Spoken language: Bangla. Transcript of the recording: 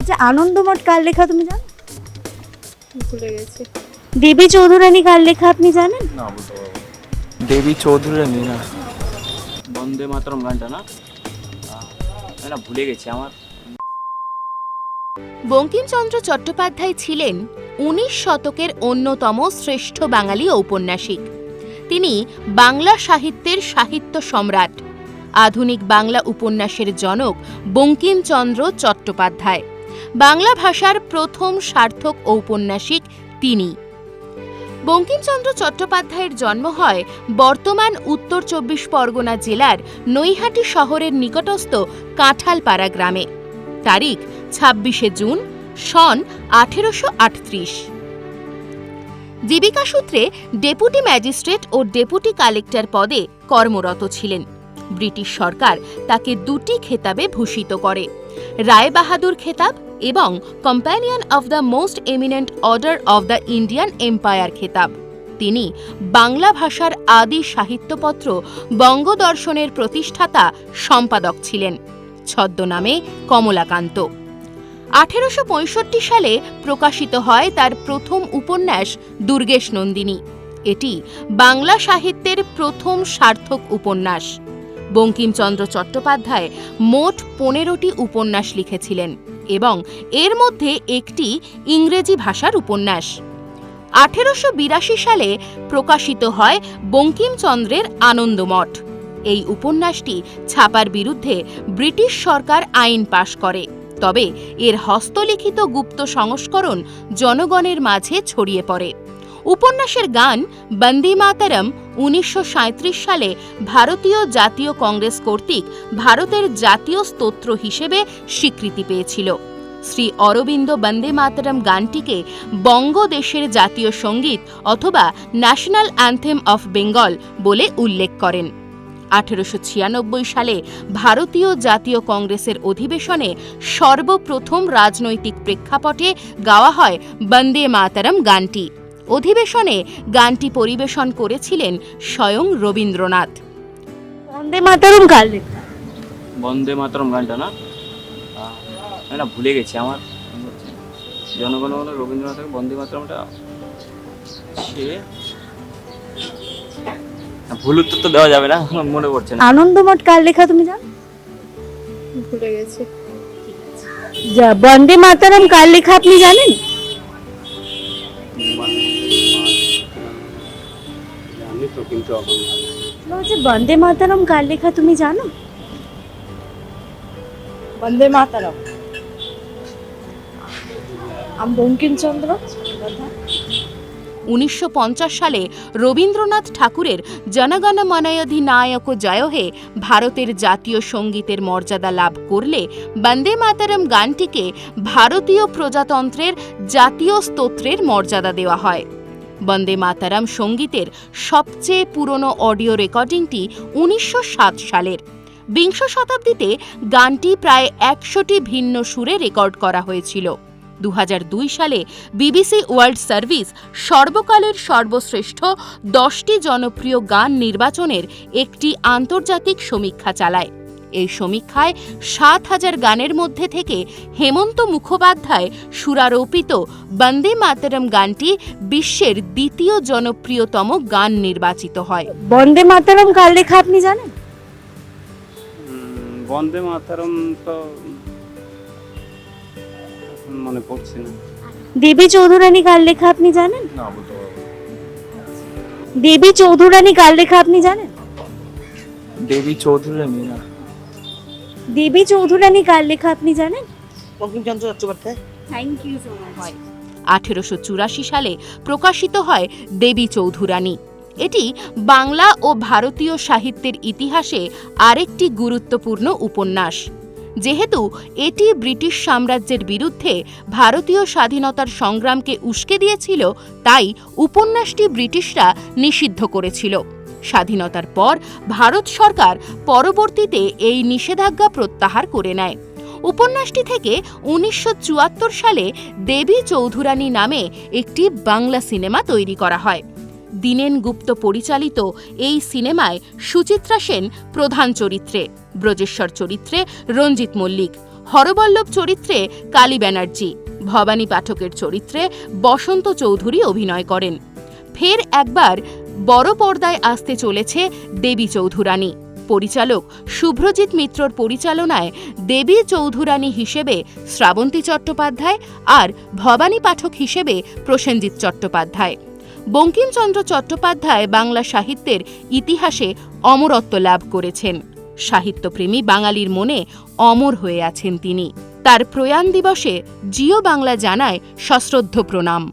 আচ্ছা আনন্দমঠ কার লেখা তুমি জানো? ভুলে গেছি। দেবী চৌধুরানী কার লেখা আপনি জানেন? না বলতে পারব দেবী চৌধুরানী না। বন্দে মাতরম গানটা না না ভুলে গেছি আমার। বঙ্কিমচন্দ্র চট্টোপাধ্যায় ছিলেন উনিশ শতকের অন্যতম শ্রেষ্ঠ বাঙালি ঔপন্যাসিক। তিনি বাংলা সাহিত্যের সাহিত্য সম্রাট আধুনিক বাংলা উপন্যাসের জনক বঙ্কিমচন্দ্র চট্টোপাধ্যায়। বাংলা ভাষার প্রথম সার্থক ঔপন্যাসিক তিনি। বঙ্কিমচন্দ্র চট্টোপাধ্যায়ের জন্ম হয় বর্তমান উত্তর চব্বিশ পরগনা জেলার নৈহাটি শহরের নিকটস্থ কাঁঠালপাড়া গ্রামে। তারিখ, ছাব্বিশে জুন, সন, আঠেরোশো আটত্রিশ। জীবিকা সূত্রে ডেপুটি ম্যাজিস্ট্রেট ও ডেপুটি কালেক্টর পদে কর্মরত ছিলেন। ব্রিটিশ সরকার তাকে দুটি খেতাবে ভূষিত করে। রায় বাহাদুর খেতাব এবং companion of the most eminent order of the Indian empire খেতাব। তিনি বাংলা ভাষার আদি সাহিত্যপত্র বঙ্গদর্শনের প্রতিষ্ঠাতা সম্পাদক ছিলেন। ছদ্মনামে কমলাকান্ত। আঠেরোশো পঁয়ষট্টি সালে প্রকাশিত হয় তার প্রথম উপন্যাস দুর্গেশ নন্দিনী। এটি বাংলা সাহিত্যের প্রথম সার্থক উপন্যাস। বঙ্কিমচন্দ্র চট্টোপাধ্যায় মোট পনেরোটি উপন্যাস লিখেছিলেন। এবং এর মধ্যে একটি ইংরেজি ভাষার উপন্যাস। আঠেরোশো বিরাশি সালে প্রকাশিত হয় বঙ্কিমচন্দ্রের আনন্দমঠ। এই উপন্যাসটি ছাপার বিরুদ্ধে ব্রিটিশ সরকার আইন পাশ করে। তবে এর হস্তলিখিত গুপ্ত সংস্করণ জনগণের মাঝে ছড়িয়ে পড়ে। উপন্যাসের গান বন্দে মাতারম উনিশশো সাঁইত্রিশ সালে ভারতীয় জাতীয় কংগ্রেস কর্তৃক ভারতের জাতীয় স্তোত্র হিসেবে স্বীকৃতি পেয়েছিল। শ্রী অরবিন্দ বন্দে মাতরম গানটিকে বঙ্গদেশের জাতীয় সংগীত অথবা ন্যাশনাল অ্যান্থেম অফ বেঙ্গল বলে উল্লেখ করেন। আঠেরোশো ছিয়ানব্বই সালে ভারতীয় জাতীয় কংগ্রেসের অধিবেশনে সর্বপ্রথম রাজনৈতিক প্রেক্ষাপটে গাওয়া হয় বন্দে মাতারম গানটি। অধিবেশনে গানটি পরিবেশন করেছিলেন স্বয়ং রবীন্দ্রনাথ। বন্দে মাতারম কার লেখা বন্দে মাতরম গানটা না? আহ, না ভুলে গেছি আমার মনে জনগণমন রবীন্দ্রনাথের বন্দে মাতরমটা সে। না, ভুল উত্তর তো দেওয়া যাবে না আমার মনে পড়ছে না। আনন্দমঠ কার লেখা তুমি জানো? ভুলে গেছি। যা বন্দে মাতারম কার লেখা আপনি জানেন? কিন্তু বলছে বন্দে মাতারম কার লেখা তুমি জানো? বন্দে মাতারম। আমি বঙ্কিমচন্দ্র। উনিশশো সালে রবীন্দ্রনাথ ঠাকুরের জনগণ মনয়ধিনায়ক জয়হে ভারতের জাতীয় সঙ্গীতের মর্যাদা লাভ করলে বন্দে মাতারম গানটিকে ভারতীয় প্রজাতন্ত্রের জাতীয় স্তোত্রের মর্যাদা দেওয়া হয়। বন্দে মাতারাম সঙ্গীতের সবচেয়ে পুরনো অডিও রেকর্ডিংটি উনিশশো সাত সালের। বিংশ শতাব্দীতে গানটি প্রায় একশোটি ভিন্ন সুরে রেকর্ড করা হয়েছিল। দু হাজার দুই সালে বিবিসি ওয়ার্ল্ড সার্ভিস সর্বকালের সর্বশ্রেষ্ঠ দশটি জনপ্রিয় গান নির্বাচনের একটি আন্তর্জাতিক সমীক্ষা চালায়। এই সমীক্ষায় সাত হাজার গানের মধ্যে থেকে হেমন্ত মুখোপাধ্যায় সুরারোপিত বন্দে মাতরম গানটি বিশ্বের দ্বিতীয় জনপ্রিয়তম গান নির্বাচিত হয়। বন্দে মাতারম কার লেখা আপনি জানেন? বন্দে মাতারম তো মনে পড়ছে না। দেবী চৌধুরানী কার লেখা আপনি জানেন? না। দেবী চৌধুরানী কার লেখা আপনি জানেন? দেবী চৌধুরানী না। দেবী চৌধুরানী কার লেখা আপনি জানেন? Bankimchandra Chattopadhyay. Thank you so much আঠেরোশো চুরাশি সালে প্রকাশিত হয় দেবী চৌধুরানী। এটি বাংলা ও ভারতীয় সাহিত্যের ইতিহাসে আরেকটি গুরুত্বপূর্ণ উপন্যাস। যেহেতু এটি ব্রিটিশ সাম্রাজ্যের বিরুদ্ধে ভারতীয় স্বাধীনতার সংগ্রামকে উস্কে দিয়েছিল তাই উপন্যাসটি ব্রিটিশরা নিষিদ্ধ করেছিল। স্বাধীনতার পর ভারত সরকার পরবর্তীতে এই নিষেধাজ্ঞা প্রত্যাহার করে নেয়। উপন্যাসটি থেকে উনিশশো চুয়াত্তর সালে দেবী চৌধুরানী নামে একটি বাংলা সিনেমা তৈরি করা হয়। দীনেন গুপ্ত পরিচালিত এই সিনেমায় সুচিত্রা সেন প্রধান চরিত্রে, ব্রজেশ্বর চরিত্রে রঞ্জিত মল্লিক, হরবল্লভ চরিত্রে কালী ব্যানার্জি, ভবানী পাঠকের চরিত্রে বসন্ত চৌধুরী অভিনয় করেন। ফের একবার বড় পর্দায় আসতে চলেছে দেবী চৌধুরানী। পরিচালক শুভ্রজিৎ মিত্রর পরিচালনায় দেবী চৌধুরানী হিসেবে শ্রাবন্তী চট্টোপাধ্যায় আর ভবানী পাঠক হিসেবে প্রসেনজিৎ চট্টোপাধ্যায়। বঙ্কিমচন্দ্র চট্টোপাধ্যায় বাংলা সাহিত্যের ইতিহাসে অমরত্ব লাভ করেছেন। সাহিত্যপ্রেমী বাঙালির মনে অমর হয়ে আছেন তিনি। তার প্রয়াণ দিবসে জিও বাংলা জানায় সশ্রদ্ধ প্রণাম।